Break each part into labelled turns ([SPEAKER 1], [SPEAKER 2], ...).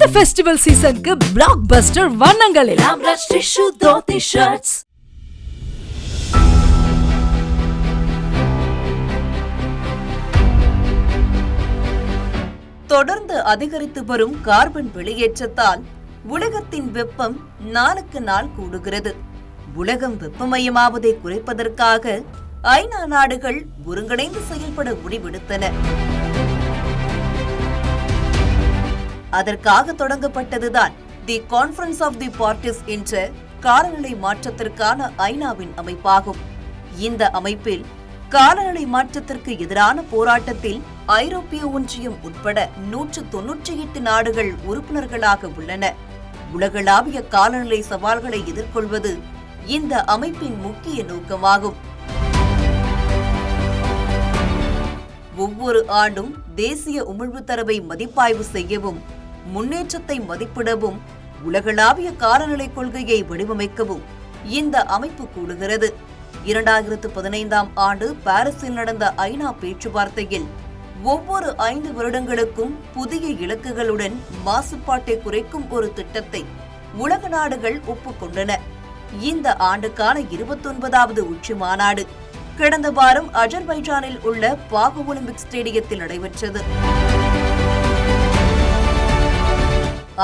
[SPEAKER 1] இந்த ஃபெஸ்டிவல் சீசனுக்கு பிளாக் பஸ்டர் வண்ணங்களில்.
[SPEAKER 2] தொடர்ந்து அதிகரித்து வரும் கார்பன் வெளியேற்றத்தால் உலகத்தின் வெப்பம் நாளுக்கு நாள் கூடுகிறது. உலகம் வெப்பமயமாவதை குறைப்பதற்காக ஐநா நாடுகள் ஒருங்கிணைந்து செயல்பட முடிவெடுத்தன. அதற்காக தொடங்கப்பட்டதுதான் the conference of the parties என்ற காலநிலை மாற்றத்திற்கான ஐநாவின் அமைப்பாகும். இந்த அமைப்பில் காலநிலை மாற்றத்திற்கு எதிரான போராட்டத்தில் ஐரோப்பிய ஒன்றியம் உட்பட நூற்று தொன்னூற்றி எட்டு நாடுகள் உறுப்பினர்களாக உள்ளன. உலகளாவிய காலநிலை சவால்களை எதிர்கொள்வது இந்த அமைப்பின் முக்கிய நோக்கமாகும். ஒவ்வொரு ஆண்டும் தேசிய உமிழ்வு தரவை மதிப்பாய்வு செய்யவும் முன்னேற்றத்தை மதிப்பிடவும் உலகளாவிய காலநிலை கொள்கையை வடிவமைக்கவும் இந்த அமைப்பு கூடுகிறது. இரண்டாயிரத்து பதினைந்தாம் ஆண்டு பாரிஸில் நடந்த ஐநா பேச்சுவார்த்தையில் ஒவ்வொரு ஐந்து வருடங்களுக்கும் புதிய இலக்குகளுடன் மாசுபாட்டை குறைக்கும் ஒரு திட்டத்தை உலக நாடுகள் ஒப்புக்கொண்டன. இந்த ஆண்டுக்கான இருபத்தொன்பதாவது உச்சி மாநாடு கடந்த வாரம் அஜர்பைஜானில் உள்ள பாகு ஒலிம்பிக் ஸ்டேடியத்தில் நடைபெற்றது.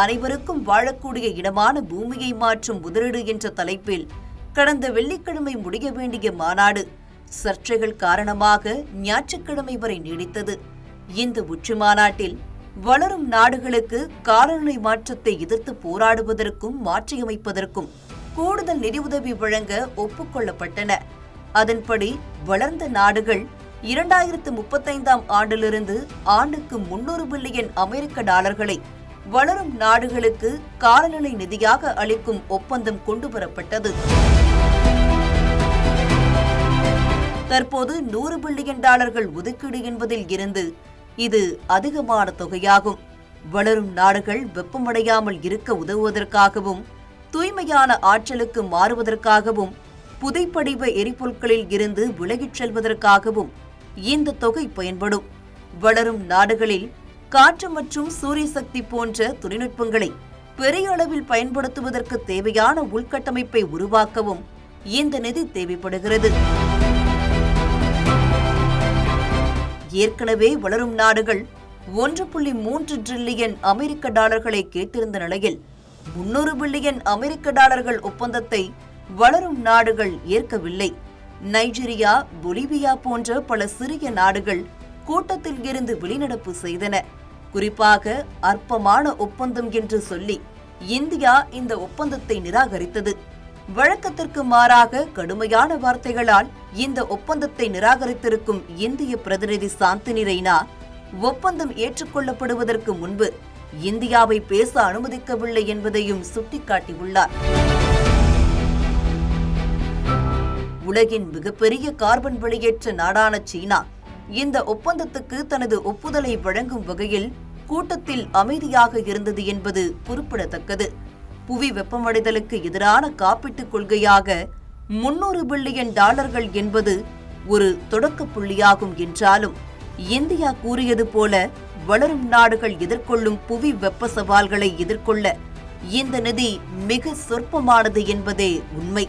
[SPEAKER 2] அனைவருக்கும் வாழக்கூடிய இடமான பூமியை மாற்றும் முதலீடு என்ற தலைப்பில் கடந்த வெள்ளிக்கிழமை முடிய வேண்டிய மாநாடு சர்ச்சைகள் காரணமாக ஞாயிற்றுக்கிழமை வரை நீடித்தது. இந்த உச்சி மாநாட்டில் வளரும் நாடுகளுக்கு காலநிலை மாற்றத்தை எதிர்த்து போராடுவதற்கும் மாற்றியமைப்பதற்கும் கூடுதல் நிதியுதவி வழங்க ஒப்புக்கொள்ளப்பட்டன. அதன்படி வளர்ந்த நாடுகள் இரண்டாயிரத்து முப்பத்தைந்தாம் ஆண்டிலிருந்து ஆண்டுக்கு முன்னூறு பில்லியன் அமெரிக்க டாலர்களை வளரும் நாடுகளுக்கு காலநிலை நிதியாக அளிக்கும் ஒப்பந்தம் கொண்டுவரப்பட்டது. தற்போது நூறு பில்லியன் டாலர்கள் ஒதுக்கீடு என்பதில் இருந்து இது அதிகமான தொகையாகும். வளரும் நாடுகள் வெப்பமடையாமல் இருக்க உதவுவதற்காகவும் தூய்மையான ஆற்றலுக்கு மாறுவதற்காகவும் புதைப்படிவ எரிபொருட்களில் இருந்து விலகிச் செல்வதற்காகவும் இந்த தொகை பயன்படும். வளரும் நாடுகளில் காற்று மற்றும் சூரிய சக்தி போன்ற தொழில்நுட்பங்களை பெரிய அளவில் பயன்படுத்துவதற்கு தேவையான உள்கட்டமைப்பை உருவாக்கவும் இந்த நிதி தேவைப்படுகிறது. ஏற்கனவே வளரும் நாடுகள் ஒன்று புள்ளி மூன்று டிரில்லியன் அமெரிக்க டாலர்களை கேட்டிருந்த நிலையில் முன்னூறு பில்லியன் அமெரிக்க டாலர்கள் ஒப்பந்தத்தை வளரும் நாடுகள் ஏற்கவில்லை. நைஜீரியா பொலிவியா போன்ற பல சிறிய நாடுகள் கூட்டத்தில் இருந்து வெளிநடப்பு செய்தன. குறிப்பாக அற்பமான ஒப்பந்தம் என்று சொல்லி இந்தியா இந்த ஒப்பந்தத்தை நிராகரித்தது. வழக்கத்திற்கு மாறாக கடுமையான வார்த்தைகளால் இந்த ஒப்பந்தத்தை நிராகரித்திருக்கும் இந்திய பிரதிநிதி சாந்தினி ரெய்னா ஒப்பந்தம் ஏற்றுக்கொள்ளப்படுவதற்கு முன்பு இந்தியாவை பேச அனுமதிக்கவில்லை என்பதையும் சுட்டிக்காட்டியுள்ளார். உலகின் மிகப்பெரிய கார்பன் வெளியேற்ற நாடான சீனா இந்த ஒப்பந்தத்துக்கு தனது ஒப்புதலை வழங்கும் வகையில் கூட்டத்தில் அமைதியாக இருந்தது என்பது குறிப்பிடத்தக்கது. புவி வெப்பமடைதலுக்கு எதிரான காப்பீட்டுக் கொள்கையாக முன்னூறு பில்லியன் டாலர்கள் என்பது ஒரு தொடக்க புள்ளியாகும் என்றாலும் இந்தியா கூறியது போல வளரும் நாடுகள் எதிர்கொள்ளும் புவி வெப்ப சவால்களை எதிர்கொள்ள இந்த நிதி மிக சொற்பமானது என்பதே உண்மை.